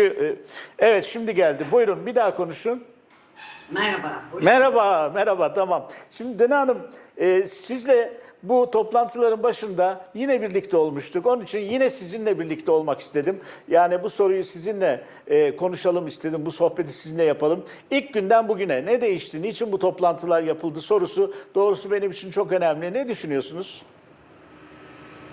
Ee, Evet şimdi geldi. Buyurun bir daha konuşun. Merhaba. Merhaba, merhaba tamam. Şimdi Dene Hanım e, sizle bu toplantıların başında yine birlikte olmuştuk. Onun için yine sizinle birlikte olmak istedim. Yani bu soruyu sizinle e, konuşalım istedim. Bu sohbeti sizinle yapalım. İlk günden bugüne ne değişti? Niçin bu toplantılar yapıldı sorusu doğrusu benim için çok önemli. Ne düşünüyorsunuz?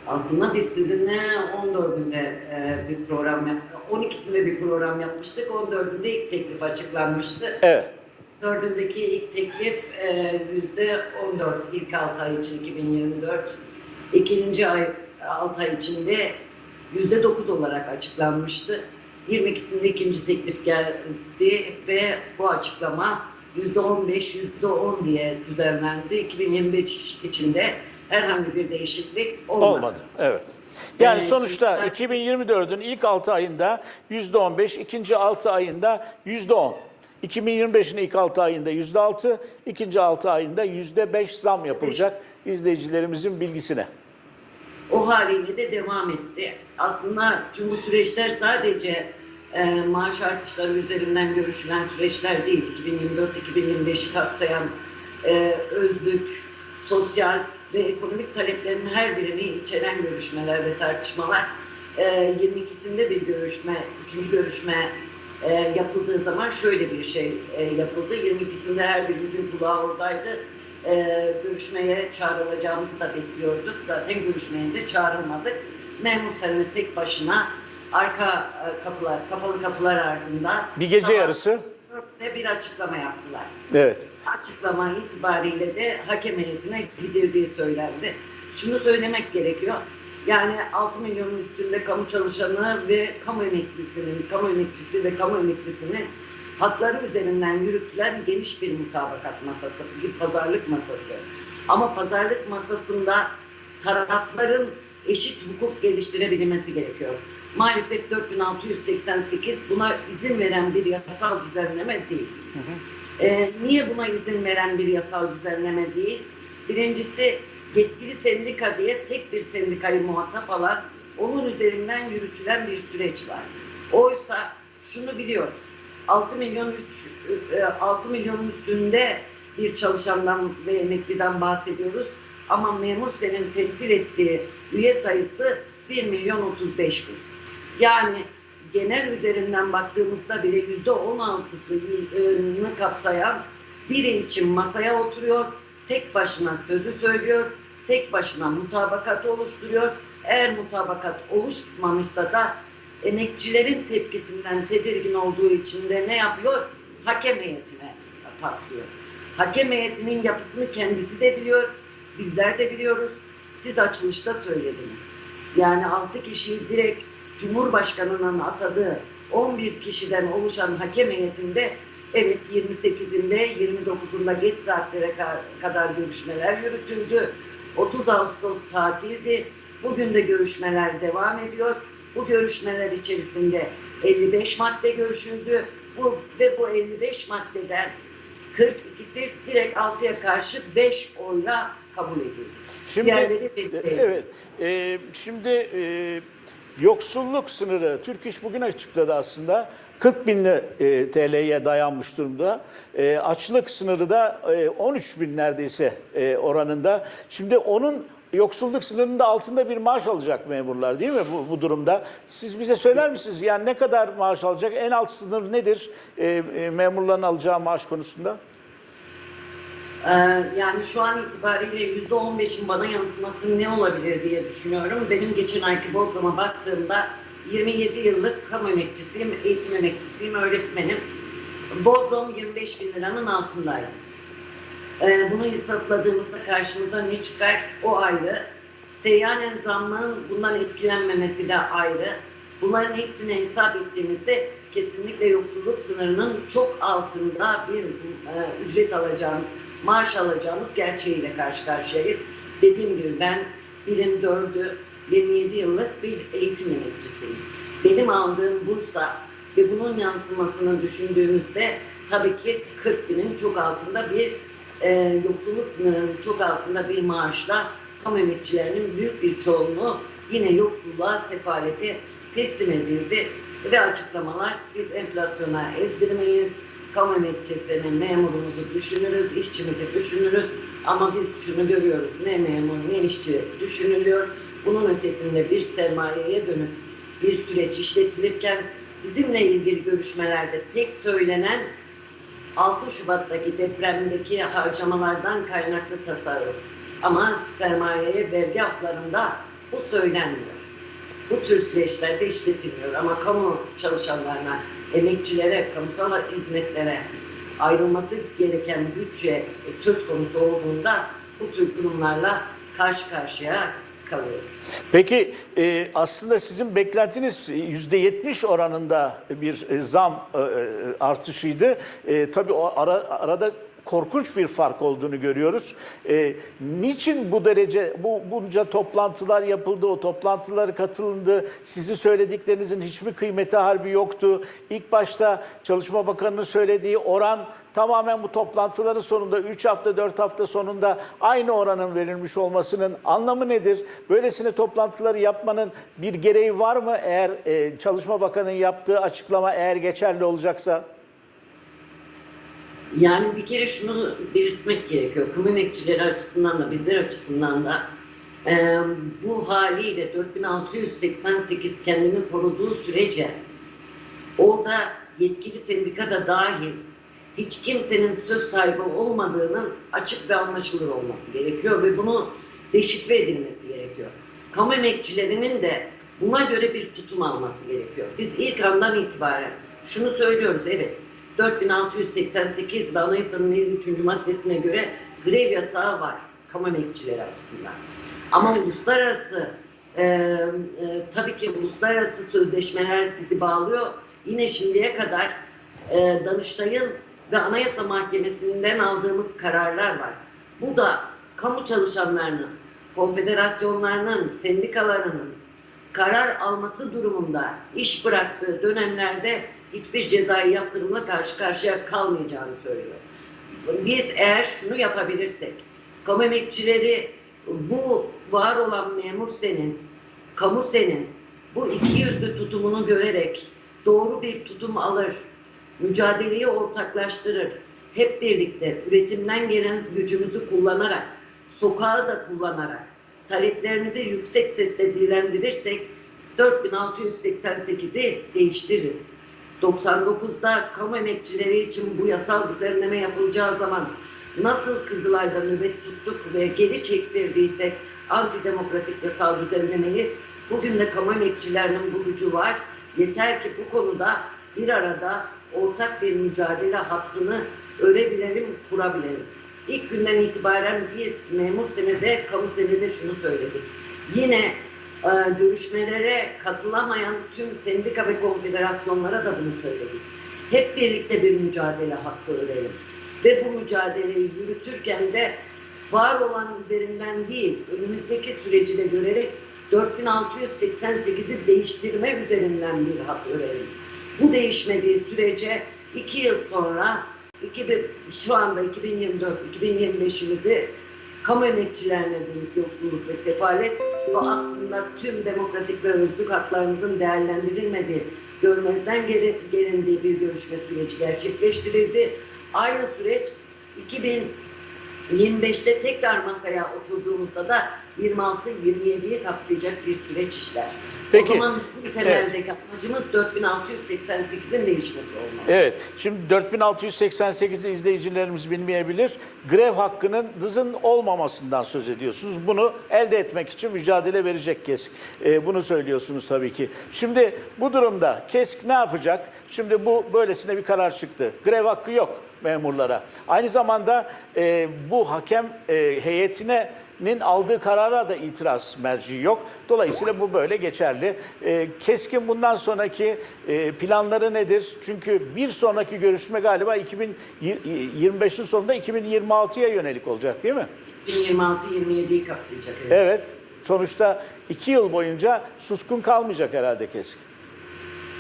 Aslında biz sizinle 14'ünde e, bir program yaptık. 12'sinde bir program yapmıştık. 14'ünde ilk teklif açıklanmıştı. Evet. Dördündeki ilk teklif e, yüzde 14 ilk 6 ay için 2024. İkinci ay 6 ay içinde yüzde 9 olarak açıklanmıştı. 22'sinde ikinci teklif geldi ve bu açıklama yüzde 15, yüzde 10 diye düzenlendi. 2025 içinde herhangi bir değişiklik olmadı. Olmadı. Evet. Yani Ee, sonuçta şimdi- 2024'ün ilk 6 ayında %15, ikinci 6 ayında %10. 2025'in ilk 6 ayında %6, ikinci 6 ayında %5 zam yapılacak izleyicilerimizin bilgisine. o haliyle de devam etti. Aslında tüm bu süreçler sadece e, maaş artışları üzerinden görüşülen süreçler değil. 2024-2025'i kapsayan e, özlük, sosyal ve ekonomik taleplerin her birini içeren görüşmeler ve tartışmalar. E, 22'sinde bir görüşme, üçüncü görüşme e, yapıldığı zaman şöyle bir şey e, yapıldı. 22'sinde her birimizin kulağı oradaydı e, görüşmeye çağrılacağımızı da bekliyorduk. Zaten görüşmeye de çağrılmadık. Memur Sen'le tek başına arka e, kapılar, kapalı kapılar ardında Bir gece yarısı. Dörtte bir açıklama yaptılar. Evet. Açıklama itibariyle de hakem heyetine gidildiği söylendi. Şunu söylemek gerekiyor. Yani 6 milyonun üstünde kamu çalışanı ve kamu emeklisinin, kamu emekçisi ve kamu emeklisinin hakları üzerinden yürütülen geniş bir mutabakat masası, bir pazarlık masası. Ama pazarlık masasında tarafların eşit hukuk geliştirebilmesi gerekiyor. Maalesef 4688 buna izin veren bir yasal düzenleme değil. Ee, niye buna izin veren bir yasal düzenleme değil? Birincisi yetkili sendika diye tek bir sendikayı muhatap alan, onun üzerinden yürütülen bir süreç var. Oysa şunu biliyor, 6 milyon üç- e, 6 milyonun üstünde bir çalışandan ve emekliden bahsediyoruz. Ama memur senin temsil ettiği üye sayısı 1 milyon 35 bin. Yani genel üzerinden baktığımızda bile yüzde 16'sını kapsayan biri için masaya oturuyor, tek başına sözü söylüyor, tek başına mutabakat oluşturuyor. Eğer mutabakat oluşmamışsa da emekçilerin tepkisinden tedirgin olduğu için de ne yapıyor? Hakem heyetine paslıyor. Hakem heyetinin yapısını kendisi de biliyor, bizler de biliyoruz. Siz açılışta söylediniz. Yani 6 kişiyi direkt Cumhurbaşkanı'nın atadığı 11 kişiden oluşan hakem heyetinde evet 28'inde 29'unda geç saatlere ka- kadar görüşmeler yürütüldü. 30 Ağustos tatildi. Bugün de görüşmeler devam ediyor. Bu görüşmeler içerisinde 55 madde görüşüldü. Bu ve bu 55 maddeden 42'si direkt 6'ya karşı 5 oyla kabul edildi. Şimdi Diğerleri reddedildi. evet. e, şimdi e, yoksulluk sınırı Türk İş bugün açıkladı aslında. 40 bin e, TL'ye dayanmış durumda. E, açlık sınırı da e, 13 bin neredeyse e, oranında. Şimdi onun yoksulluk sınırının da altında bir maaş alacak memurlar değil mi bu, bu durumda? Siz bize söyler misiniz? Yani ne kadar maaş alacak? En alt sınır nedir e, e, memurların alacağı maaş konusunda? Ee, yani şu an itibariyle yüzde on beşin bana yansıması ne olabilir diye düşünüyorum. Benim geçen ayki Bodrum'a baktığımda 27 yıllık kamu emekçisiyim, eğitim emekçisiyim, öğretmenim. Bodrum 25 bin liranın altındaydı. Ee, bunu hesapladığımızda karşımıza ne çıkar? O ayrı. Seyyanen zammının bundan etkilenmemesi de ayrı. Bunların hepsini hesap ettiğimizde kesinlikle yoksulluk sınırının çok altında bir e, ücret alacağımız, maaş alacağımız gerçeğiyle karşı karşıyayız. Dediğim gibi ben birim dördü 27 yıllık bir eğitim emekçisiyim. Benim aldığım bursa ve bunun yansımasını düşündüğümüzde tabii ki 40 binin çok altında bir e, yoksulluk sınırının çok altında bir maaşla kamu emekçilerinin büyük bir çoğunluğu yine yoksulluğa, sefalete teslim edildi. ve açıklamalar biz enflasyona ezdirmeyiz, kamu emekçisini, memurumuzu düşünürüz, işçimizi düşünürüz ama biz şunu görüyoruz, ne memur ne işçi düşünülüyor. Bunun ötesinde bir sermayeye dönüp bir süreç işletilirken bizimle ilgili görüşmelerde tek söylenen 6 Şubat'taki depremdeki harcamalardan kaynaklı tasarruf. Ama sermayeye vergi haflarında bu söylenmiyor. Bu tür süreçlerde işletilmiyor ama kamu çalışanlarına, emekçilere, kamusal hizmetlere ayrılması gereken bütçe söz konusu olduğunda bu tür durumlarla karşı karşıya kalıyoruz. Peki e, aslında sizin beklentiniz %70 oranında bir e, zam e, e, artışıydı. E, tabii o ara, arada korkunç bir fark olduğunu görüyoruz. E, niçin bu derece, bu bunca toplantılar yapıldı, o toplantılara katılındı, sizin söylediklerinizin hiçbir kıymeti harbi yoktu. İlk başta Çalışma Bakanı'nın söylediği oran tamamen bu toplantıların sonunda 3 hafta 4 hafta sonunda aynı oranın verilmiş olmasının anlamı nedir? Böylesine toplantıları yapmanın bir gereği var mı eğer e, Çalışma Bakanı'nın yaptığı açıklama eğer geçerli olacaksa? Yani bir kere şunu belirtmek gerekiyor. Kamu emekçileri açısından da bizler açısından da e, bu haliyle 4688 kendini koruduğu sürece orada yetkili sendika da dahil hiç kimsenin söz sahibi olmadığının açık ve anlaşılır olması gerekiyor ve bunu deşifre edilmesi gerekiyor. Kamu emekçilerinin de buna göre bir tutum alması gerekiyor. Biz ilk andan itibaren şunu söylüyoruz evet 4688 ve Anayasa'nın 53. maddesine göre grev yasağı var kamu emekçileri açısından. Ama uluslararası e, e, tabii ki uluslararası sözleşmeler bizi bağlıyor. Yine şimdiye kadar e, Danıştay'ın ve Anayasa Mahkemesi'nden aldığımız kararlar var. Bu da kamu çalışanlarının, konfederasyonlarının, sendikalarının karar alması durumunda iş bıraktığı dönemlerde hiçbir cezai yaptırımla karşı karşıya kalmayacağını söylüyor. Biz eğer şunu yapabilirsek, kamu emekçileri bu var olan memur senin, kamu senin bu iki yüzlü tutumunu görerek doğru bir tutum alır, mücadeleyi ortaklaştırır, hep birlikte üretimden gelen gücümüzü kullanarak, sokağı da kullanarak, taleplerimizi yüksek sesle dilendirirsek 4688'i değiştiririz. 99'da kamu emekçileri için bu yasal düzenleme yapılacağı zaman nasıl Kızılay'da nöbet tuttuk ve geri çektirdiysek antidemokratik yasal düzenlemeyi bugün de kamu emekçilerinin bu gücü var. Yeter ki bu konuda bir arada ortak bir mücadele hattını örebilelim, kurabilelim. İlk günden itibaren biz memur senede, kamu senede şunu söyledik. Yine e, görüşmelere katılamayan tüm sendika ve konfederasyonlara da bunu söyledik. Hep birlikte bir mücadele hattı örelim. Ve bu mücadeleyi yürütürken de var olan üzerinden değil, önümüzdeki süreci de görerek 4688'i değiştirme üzerinden bir hat örelim. Bu değişmediği sürece iki yıl sonra 2000, şu anda 2024-2025'imizi kamu emekçilerine dönük yoksulluk ve sefalet bu aslında tüm demokratik ve özlük haklarımızın değerlendirilmediği, görmezden gelindiği bir görüşme süreci gerçekleştirildi. Aynı süreç 2025'te tekrar masaya oturduğumuzda da 26-27'yi kapsayacak bir süreç işler. Peki, O zaman bizim temeldeki amacımız 4688'in değişmesi olmalı. Evet, şimdi 4688'i izleyicilerimiz bilmeyebilir. Grev hakkının dızın olmamasından söz ediyorsunuz. Bunu elde etmek için mücadele verecek KESK. Ee, bunu söylüyorsunuz tabii ki. Şimdi bu durumda KESK ne yapacak? Şimdi bu böylesine bir karar çıktı. Grev hakkı yok memurlara. Aynı zamanda e, bu hakem e, heyetine nin aldığı karara da itiraz merci yok. Dolayısıyla bu böyle geçerli. E, keskin bundan sonraki e, planları nedir? Çünkü bir sonraki görüşme galiba 2025'in sonunda 2026'ya yönelik olacak değil mi? 2026-27'yi kapsayacak. Evet. Evet. Sonuçta iki yıl boyunca suskun kalmayacak herhalde keskin.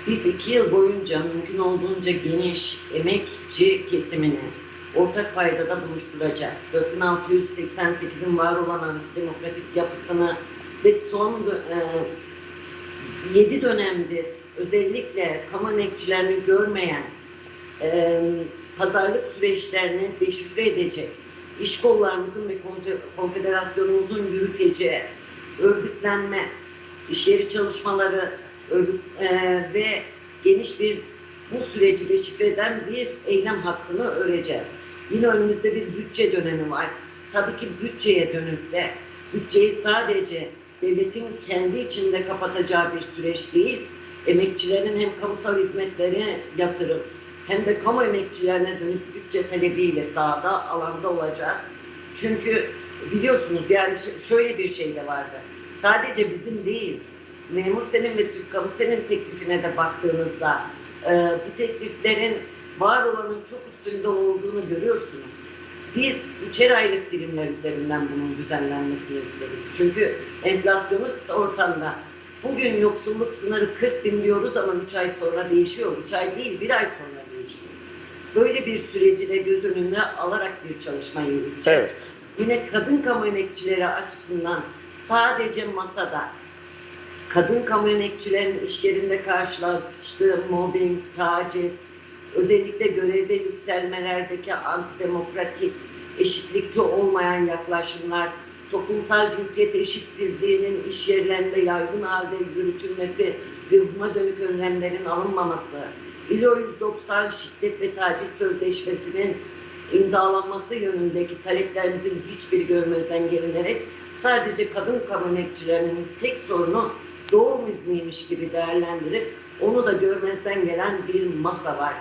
Biz iki yıl boyunca mümkün olduğunca geniş emekçi kesimini ortak paydada buluşturacak. 4688'in var olan antidemokratik yapısını ve son e, 7 dönemdir özellikle kamu emekçilerini görmeyen, e, pazarlık süreçlerini deşifre edecek, iş kollarımızın ve konfe- konfederasyonumuzun yürüteceği örgütlenme, iş yeri çalışmaları e, ve geniş bir bu süreci deşifre eden bir eylem hakkını öreceğiz. Yine önümüzde bir bütçe dönemi var. Tabii ki bütçeye dönüp de bütçeyi sadece devletin kendi içinde kapatacağı bir süreç değil, emekçilerin hem kamusal hizmetleri yatırım hem de kamu emekçilerine dönük bütçe talebiyle sahada, alanda olacağız. Çünkü biliyorsunuz yani şöyle bir şey de vardı. Sadece bizim değil, memur senin ve Türk kamu senin teklifine de baktığınızda e, bu tekliflerin var olanın çok üstünde olduğunu görüyorsunuz. Biz üçer aylık dilimler üzerinden bunun düzenlenmesini istedik. Çünkü enflasyonist ortamda bugün yoksulluk sınırı 40 bin diyoruz ama 3 ay sonra değişiyor. 3 ay değil, bir ay sonra değişiyor. Böyle bir süreci de göz önünde alarak bir çalışma yürüteceğiz. Evet. Yine kadın kamu emekçileri açısından sadece masada kadın kamu emekçilerinin iş yerinde karşılaştığı mobbing, taciz, özellikle görevde yükselmelerdeki antidemokratik, eşitlikçi olmayan yaklaşımlar, toplumsal cinsiyet eşitsizliğinin iş yerlerinde yaygın halde yürütülmesi ve buna dönük önlemlerin alınmaması, ILO 190 şiddet ve taciz sözleşmesinin imzalanması yönündeki taleplerimizin hiçbiri görmezden gelinerek sadece kadın kamu tek sorunu doğum izniymiş gibi değerlendirip onu da görmezden gelen bir masa var.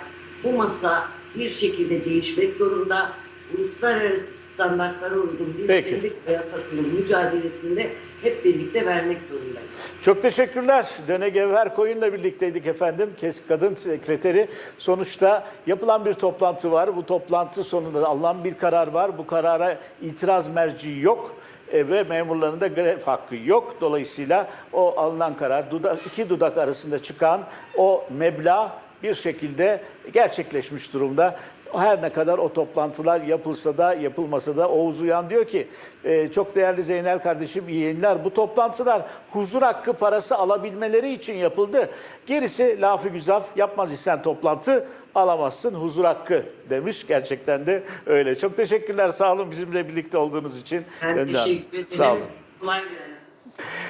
Bu masa bir şekilde değişmek zorunda. Uluslararası standartlara uygun bir Peki. sendika yasasının mücadelesinde hep birlikte vermek zorundayız. Çok teşekkürler. Döne Gevher Koyun'la birlikteydik efendim. KESK Kadın Sekreteri. Sonuçta yapılan bir toplantı var. Bu toplantı sonunda alınan bir karar var. Bu karara itiraz merci yok E, ve memurların da grev hakkı yok. Dolayısıyla o alınan karar dudak, iki dudak arasında çıkan o meblağ bir şekilde gerçekleşmiş durumda. Her ne kadar o toplantılar yapılsa da yapılmasa da Oğuz Uyan diyor ki e, çok değerli Zeynel kardeşim yayınlar. Bu toplantılar huzur hakkı parası alabilmeleri için yapıldı. Gerisi lafı güzaf yapmaz isen toplantı alamazsın huzur hakkı demiş. Gerçekten de öyle. Çok teşekkürler sağ olun bizimle birlikte olduğunuz için. Ben Önder. teşekkür ederim. Sağ olun. Kolay gelsin.